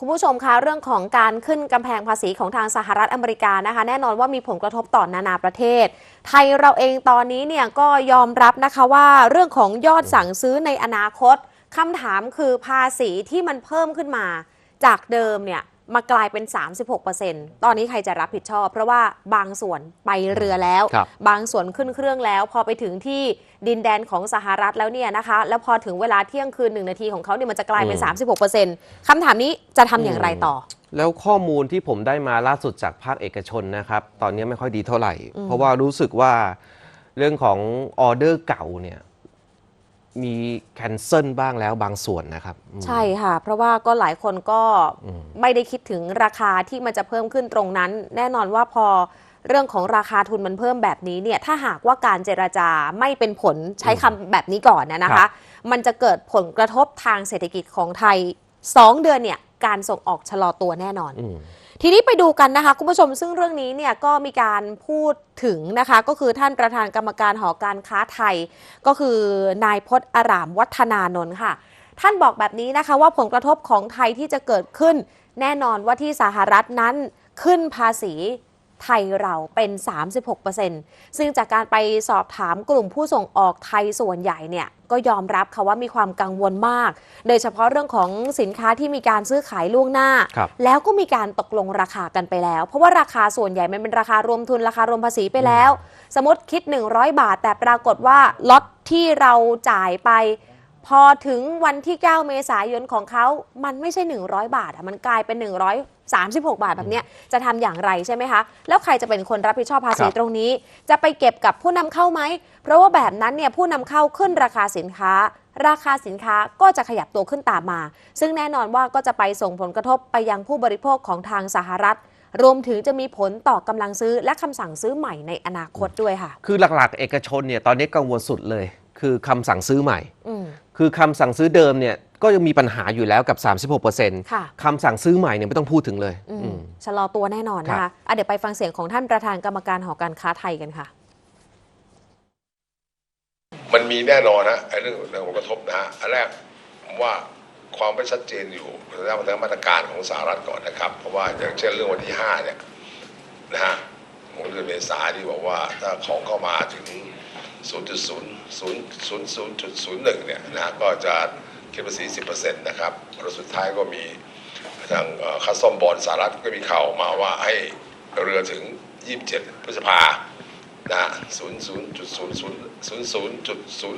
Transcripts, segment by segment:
คุณผู้ชมคะเรื่องของการขึ้นกำแพงภาษีของทางสหรัฐอเมริกานะคะ แน่นอนว่ามีผลกระทบต่อนานาประเทศ ไทยเราเองตอนนี้เนี่ยก็ยอมรับนะคะว่าเรื่องของยอดสั่งซื้อในอนาคตคำถามคือภาษีที่มันเพิ่มขึ้นมา จากเดิมเนี่ย มากลายเป็น 36%ตอนนี้ใครจะรับผิดชอบ เพราะว่าบางส่วนไปเรือแล้วครับบางส่วนขึ้นเครื่องแล้ว พอไปถึงที่ดินแดนของสหรัฐแล้วเนี่ยนะคะ แล้วพอถึงเวลาเที่ยงคืนหนึ่งนาทีของเขาเนี่ยมันจะกลายเป็นอืม36%คำถามนี้จะทำอย่างไรต่อ แล้วข้อมูลที่ผมได้มาล่าสุดจากภาคเอกชนนะครับ ตอนนี้ไม่ค่อยดีเท่าไหร่ เพราะว่ารู้สึกว่าเรื่องของออเดอร์เก่าเนี่ย มีแคนเซิลบ้างแล้วบางส่วนนะครับอืม ใช่ค่ะ เพราะว่าก็หลายคนก็อืม ไม่ได้คิดถึงราคาที่มันจะเพิ่มขึ้นตรงนั้น แน่นอนว่าพอเรื่องของราคาทุนมันเพิ่มแบบนี้เนี่ยถ้าหากว่าการเจราจาไม่เป็นผลใช้คำแบบนี้ก่อนนะนะครัคะ บ มันจะเกิดผลกระทบทางเศรษฐกิจของไทย 2 เดือนเนี่ยการส่งออกชะลอตัวแน่นอน อืม ทีนี้ไปดูกันนะคะคุณผู้ชมซึ่งเรื่องนี้เนี่ยก็มีการพูดถึงนะคะก็คือท่านประธานกรรมการหอการค้าไทย ก็คือนายพจน์อารามวัฒนานนท์ค่ะ ท่านบอกแบบนี้นะคะว่าผลกระทบของไทยที่จะเกิดขึ้น แน่นอนว่าที่สหรัฐนั้นขึ้นภาษี ไทยเราเป็น 36%ซึ่งจากการไปสอบถามกลุ่มผู้ส่งออกไทยส่วนใหญ่เนี่ยก็ยอมรับค่ะว่ามีความกังวลมาก โดยเฉพาะเรื่องของสินค้าที่มีการซื้อขายล่วงหน้าครับแล้วก็มีการตกลงราคากันไปแล้ว เพราะว่าราคาส่วนใหญ่มันเป็นราคารวมทุนราคารวมภาษีไปแล้ว สมมติคิด 100 บาท แต่ปรากฏว่าล็อตที่เราจ่ายไป พอถึงวันที่ 9 เมษายนของเขา มันไม่ใช่ 100 บาทอะมันกลายเป็น 136 บาทแบบเนี้ยจะทำอย่างไรใช่ไหมคะ แล้วใครจะเป็นคนรับผิดชอบภาษีครับตรงนี้ จะไปเก็บกับผู้นำเข้าไหม เพราะว่าแบบนั้นเนี่ยผู้นำเข้าขึ้นราคาสินค้า ราคาสินค้าก็จะขยับตัวขึ้นตามมา ซึ่งแน่นอนว่าก็จะไปส่งผลกระทบไปยังผู้บริโภคของทางสหรัฐรวมถึงจะมีผลต่อกำลังซื้อและคำสั่งซื้อใหม่ในอนาคตด้วยค่ะ คือหลักๆ เอกชนเนี่ยตอนนี้กังวลสุดเลย คือคำสั่งซื้อใหม่อืม คือคำสั่งซื้อเดิมเนี่ยก็ยังมีปัญหาอยู่แล้วกับ 36%ค่ะ คำสั่งซื้อใหม่เนี่ยไม่ต้องพูดถึงเลยอืมอืม ชะลอตัวแน่นอนนะครัคะบ อะเดี๋ยวไปฟังเสียงของท่านประธานกรรมการหอการค้าไทยกันค่ะ มันมีแน่นอนนะไอ้เรื่องเรื่องผลกระทบนะฮะอันแรกผมว่าความไม่ชัดเจนอยู่ในทางมาตรการของสหรัฐก่อนนะครับ เพราะว่าอย่างเช่นเรื่องวันที่ห้าเนี่ยนะฮะของเดือนเมษาที่บอกว่าถ้าของเข้ามาถึง 0.000001 เนี่ยนะฮะก็จะคิดภาษี 10%นะครับแล้วสุดท้ายก็มีทางคัสตอมบอลสหรัฐก็มีข่าวมาว่าให้เรือถึง 27 พฤษภานะฮะศูนย์ศู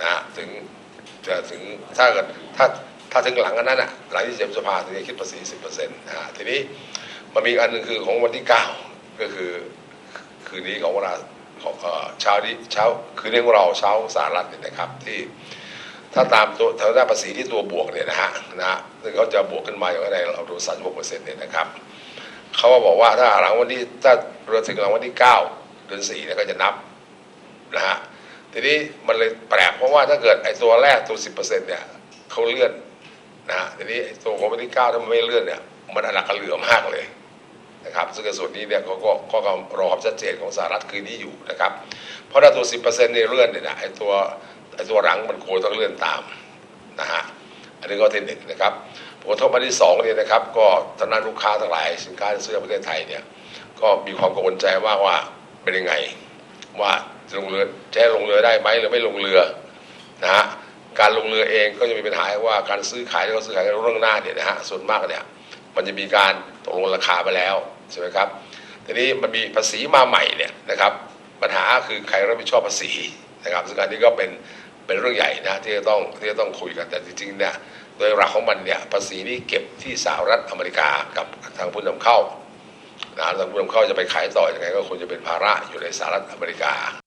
นะฮะถึงจะถึงถ้าเกิดถ้าถ้าถึงหลังอันนั้นอะหลังที่เจ็ดพฤษภาถึงจะคิดภาษีสิบเปอร์เซ็นต์นะฮะทีนี้มันมีอันหนึ่งคือของวันที่เก้าก็คือคืนนี้ของเวลา ของเช้านี้เช้าคืนนี้ของเราเช้าสหรัฐเนี่ยนะครับที่ถ้าตามตัวทางด้านภาษีที่ตัวบวกเนี่ยนะฮะนะฮะซึ่งเขาจะบวกขึ้นมาอย่างไรเราดู36เปอร์เซ็นต์เนี่ยนะครับเขาบอกว่าถ้าหลังวันที่ถ้าเราถึงหลังวันที่เก้าเดือนสี่เนี่ยก็จะนับนะฮะทีนี้มันเลยแปลกเพราะว่าถ้าเกิดไอ้ตัวแรกตัวสิบเปอร์เซ็นต์เนี่ยเขาเลื่อนนะฮะทีนี้ไอ้ตัวของวันที่เก้าถ้ามันไม่เลื่อนเนี่ยมันอนักกันเหลือมากเลย นะครับซึ่งส่วนนี้เนี่ยเขาก็ก็กำรอความชัดเจนของสหรัฐคืนนี้อยู่นะครับเพราะถ้าตัวสิบเปอร์เซ็นต์เนี่ยเลื่อนเนี่ยนะไอ้ตัวไอ้ตัวหลังมันโคต้องเลื่อนตามนะฮะอันนี้ก็ที่หนึ่งนะครับผลกระทบอันที่สองเนี่ยนะครับก็ทางด้านลูกค้าทั้งหลายสินค้าที่ซื้อในประเทศไทยเนี่ยก็มีความกังวลใจว่าว่าเป็นยังไงว่าจะลงเรือจะลงเรือได้ไหมหรือไม่ลงเรือนะฮะการลงเรือเองก็จะมีปัญหาว่าการซื้อขายที่เขาซื้อขายกันเรื่องหน้าเนี่ยนะฮะส่วนมากเนี่ยมันจะมีการตกลงราคาไปแล้ว ใช่ไหมครับทีนี้มันมีภาษีมาใหม่เนี่ยนะครับปัญหาคือใครรับผิดชอบภาษีนะครับซึ่งอันนี้ก็เป็นเป็นเรื่องใหญ่นะที่จะต้องที่จะต้องคุยกันแต่จริงๆเนี่ยโดยหลักของมันเนี่ยภาษีนี้เก็บที่สหรัฐอเมริกากับทางผู้นำเข้านะทางผู้นำเข้าจะไปขายต่ออยังไงก็ควรจะเป็นภาระอยู่ในสหรัฐอเมริกา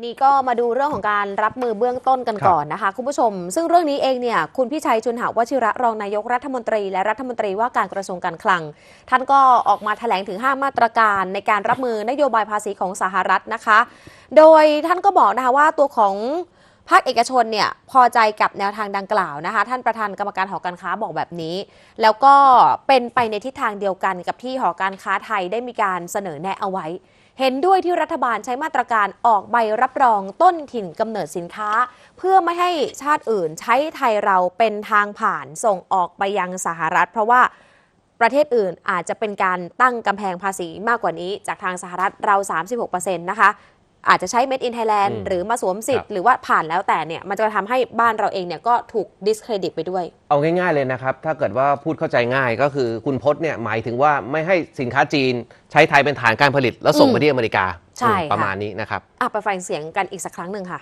ทีนี้ก็มาดูเรื่องของการรับมือเบื้องต้นกันก่อนนะคะ คุณผู้ชม ซึ่งเรื่องนี้เองเนี่ยคุณพิชัยชุนหาวชิระรองนายกรัฐมนตรี และรัฐมนตรีว่าการกระทรวงการคลัง ท่านก็ออกมาแถลงถึง 5 มาตรการในการรับมือนโยบายภาษีของสหรัฐนะคะ โดยท่านก็บอกนะคะว่าตัวของภาคเอกชนเนี่ยพอใจกับแนวทางดังกล่าวนะคะ ท่านประธานกรรมการหอการค้าบอกแบบนี้ แล้วก็เป็นไปในทิศทางเดียวกันกับที่หอการค้าไทยได้มีการเสนอแนะเอาไว้ เห็นด้วยที่รัฐบาลใช้มาตรการออกใบรับรองต้นถิ่นกำเนิดสินค้า เพื่อไม่ให้ชาติอื่นใช้ไทยเราเป็นทางผ่านส่งออกไปยังสหรัฐ เพราะว่าประเทศอื่นอาจจะเป็นการตั้งกำแพงภาษีมากกว่านี้ จากทางสหรัฐเรา 36%นะคะ อาจจะใช้ Made in Thailand อืมหรือมาสวมสิทครัธิ์บหรือว่าผ่านแล้วแต่เนี่ยมันจะทำให้บ้านเราเองเนี่ยก็ถูก discredit ไปด้วย เอาง่ายๆเลยนะครับ ถ้าเกิดว่าพูดเข้าใจง่ายก็คือคุณพจน์เนี่ยหมายถึงว่าไม่ให้สินค้าจีนใช้ไทยเป็นฐานการผลิต แล้วส่งอืมไปที่อเมริกาใช่อืมประค่ะมาณนี้นะครับอะไปฟังเสียงกันอีกสักครั้งหนึ่งค่ะ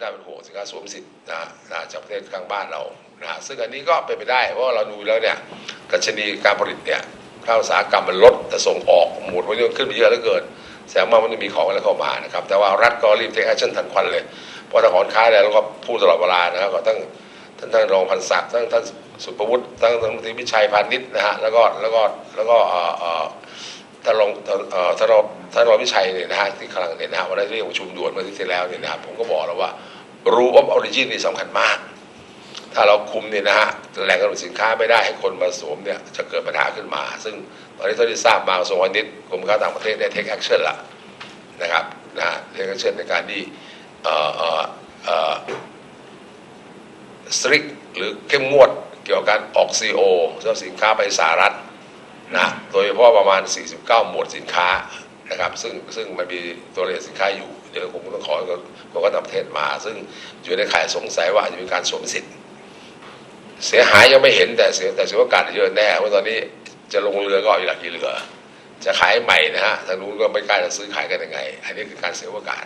น่าเป็นห่วงสินค้าสวมสิทธิ์นะนะจากประเทศข้างบ้านเรานะซึ่งอันนี้ก็เป็นไปได้เพราะว่าเราดูแล้วเนี่ยดัชนีการผลิตเนี่ย ข้าวอุตสาหกรรมมันลดแต่ส่งออกหมดวันนี้มันขึ้นไปเยอะเหลือเกินแสดงว่ามันจะมีของอะไรเข้ามานะครับ แต่ว่ารัฐก็รีบเทคแอคชั่นทันควันเลยเพราะทางหอนค้าเนี่ยเราก็พูดตลอดเวลานะครับก็ตั้งท่านท่านรองพันศักดิ์ทั้งท่านสุประวุฒิทั้งทั้งทีวิชัยพานิชนะฮะแล้วก็แล้วก็แล้วก็ท่านรองท่านรองท่านรองวิชัยเนี่ยนะฮะที่กำลังเนี่ยนะฮะวันนั้นเรียกประชุมด่วนเมื่อที่ที่แล้วเนี่ยนะครับผมก็บอกแล้วว่ารู้ว่าออริจินนี่สำคัญมาก ถ้าเราคุมเนี่ยนะฮะแหล่งกำเนิดสินค้าไม่ได้ให้คนมาสวมเนี่ยจะเกิดปัญหาขึ้นมา ซึ่งตอนนี้เท่าที่ทราบมากระทรวงพาณิชย์กรมการต่างประเทศได้เทคแอคชั่นละนะครับนะเทคแอคชั่นในการที่เอ่อเอ่อเอ่อสตริกหรือเข้มงวดเกี่ยวกับการออกซีโอสำหรับสินค้าไปสหรัฐนะโดยเฉพาะประมาณ 49 หมวดสินค้านะครับซึ่งซึ่งมันมีตัวเลขสินค้าอยู่ เดี๋ยวผมต้องขอกับกรมกาต่างประเทศมา ซึ่งอยู่ในข่ายสงสัยว่าจจะมีการสวมสิทธิ์ เสียหายยังไม่เห็นแต่เสียแต่เสียโอกาสเยอะแน่เพราะตอนนี้จะลงเรือก็อาอีหลักอีเหลือ จะขายใหม่นะฮะทางนู้นก็ไม่กล้าจะซื้อขายกันยังไง อันนี้คือการเสียโอกาส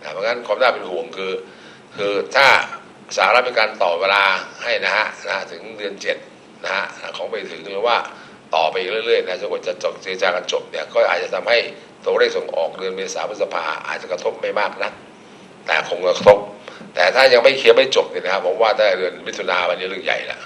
นะเพราะงั้นความน่าเป็นห่วงคือ คือถ้าสหรัฐเป็นการต่อเวลาให้นะฮะนะถึงเดือนเจ็ดนะฮะของไปถึงหรือว่าต่อไปเรื่อยๆนะจนกว่าจะจบเจรจากันจบเนี่ยก็อาจจะทำให้ตัวเลขส่งออกเดือนเมษาพฤษภาอาจจะกระทบไม่มากนะแต่คงกระทบ แต่ถ้ายังไม่เคลียร์ไม่จบเนี่ยนะครับผมว่าถ้าเดือนมิถุนาวันนี้เรื่องใหญ่ละ